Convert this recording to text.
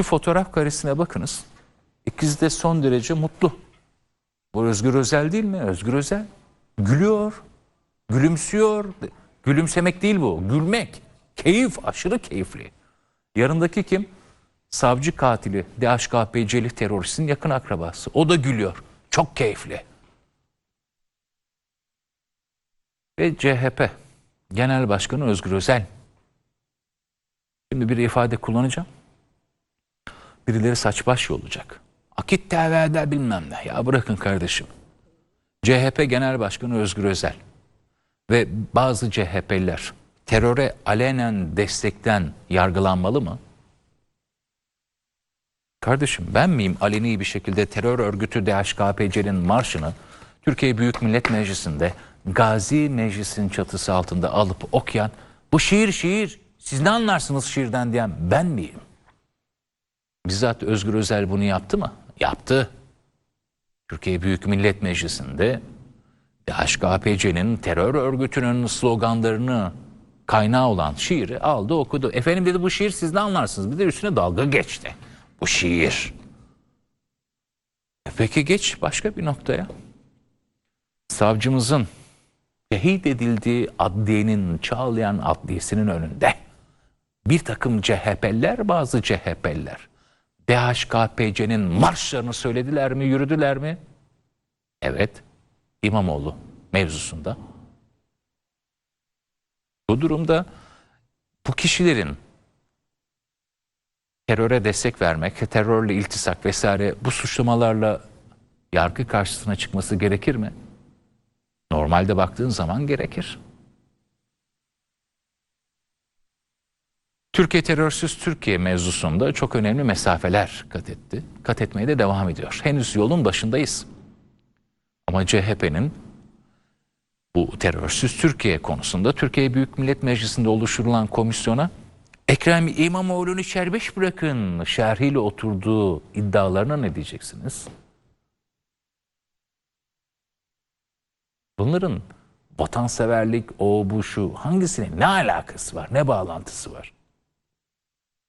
Şu fotoğraf karesine bakınız. İkisi de son derece mutlu. Bu Özgür Özel değil mi? Özgür Özel. Gülüyor. Gülümsüyor. Gülümsemek değil bu. Gülmek. Keyif. Aşırı keyifli. Yarındaki kim? Savcı katili. DHKPC'li teröristin yakın akrabası. O da gülüyor. Çok keyifli. Ve CHP Genel Başkanı Özgür Özel. Şimdi bir ifade kullanacağım. Birileri saç baş yolacak. Akit TV'de bilmem ne. Ya bırakın kardeşim. CHP Genel Başkanı Özgür Özel ve bazı CHP'liler teröre alenen destekten yargılanmalı mı? Kardeşim ben miyim aleni bir şekilde terör örgütü DHKPC'nin marşını Türkiye Büyük Millet Meclisi'nde Gazi Meclis'in çatısı altında alıp okuyan bu şiir şiir siz ne anlarsınız şiirden diyen ben miyim? Bizzat Özgür Özel bunu yaptı mı? Yaptı. Türkiye Büyük Millet Meclisi'nde DHKPC'nin terör örgütünün sloganlarını kaynağı olan şiiri aldı okudu. Efendim dedi bu şiir siz ne anlarsınız? Bir de üstüne dalga geçti. Bu şiir. E peki geç başka bir noktaya. Savcımızın şehit edildiği adliyenin çağlayan adliyesinin önünde bir takım CHP'liler bazı CHP'liler DHKPC'nin marşlarını söylediler mi yürüdüler mi? Evet İmamoğlu mevzusunda. Bu durumda bu kişilerin teröre destek vermek, terörle iltisak vesaire bu suçlamalarla yargı karşısına çıkması gerekir mi? Normalde baktığın zaman gerekir. Türkiye terörsüz Türkiye mevzusunda çok önemli mesafeler kat etti. Kat etmeye de devam ediyor. Henüz yolun başındayız. Ama CHP'nin bu terörsüz Türkiye konusunda Türkiye Büyük Millet Meclisi'nde oluşturulan komisyona Ekrem İmamoğlu'nu serbest bırakın şerhiyle oturduğu iddialarına ne diyeceksiniz? Bunların vatanseverlik, o bu şu hangisine ne alakası var, ne bağlantısı var?